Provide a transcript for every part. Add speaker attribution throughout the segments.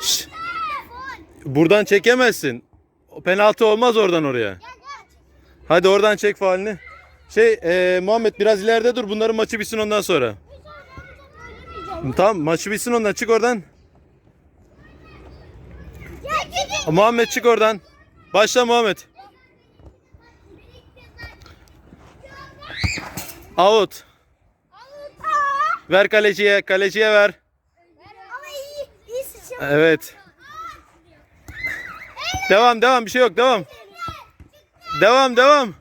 Speaker 1: Şşt, buradan çekemezsin. O Penaltı olmaz oradan oraya. Hadi oradan çek faalini. Şey e, Muhammed biraz ileride dur. Bunların maçı bitsin ondan sonra. Tamam maçı bitsin ondan çık oradan. Muhammed çık oradan. Başla Muhammed. Out. Ver kaleciye. Kaleciye ver. Evet. Devam devam bir şey yok devam. Devam devam.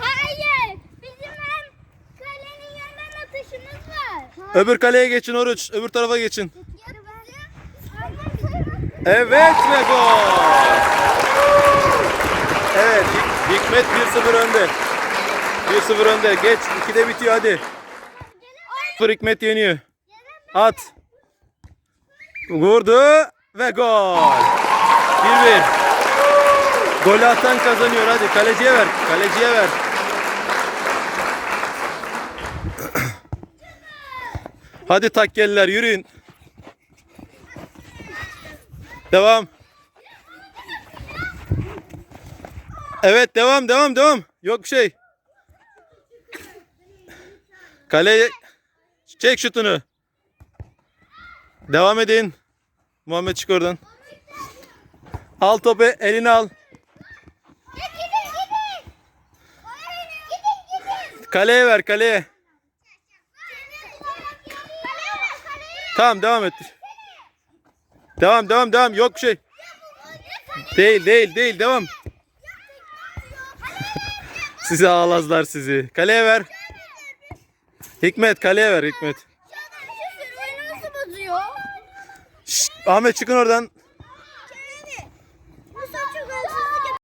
Speaker 2: Hayır. Bizim hem kalenin yanından atışımız var.
Speaker 1: Öbür kaleye geçin Oruç. Öbür tarafa geçin. Evet ve gol. Evet Hik- Hikmet 1-0 önde. 1-0 önde. Geç. 2'de bitiyor hadi. 0 Hikmet yeniyor. At. Vurdu ve gol. 1-1. Golü atan kazanıyor hadi. Kaleciye ver. Kaleciye ver. Hadi takkeliler yürüyün. Devam. Evet devam devam devam. Yok bir şey. Kaleye çek şutunu. Devam edin. Muhammed çık oradan. Al topu eline al. Kaleye ver kaleye. Tamam devam et. Devam devam devam yok bir şey. Değil değil değil devam. sizi ağlazlar sizi. Kaleye ver. Hikmet kaleye ver Hikmet.
Speaker 2: Bozuyor?
Speaker 1: Şşt, Ahmet çıkın oradan.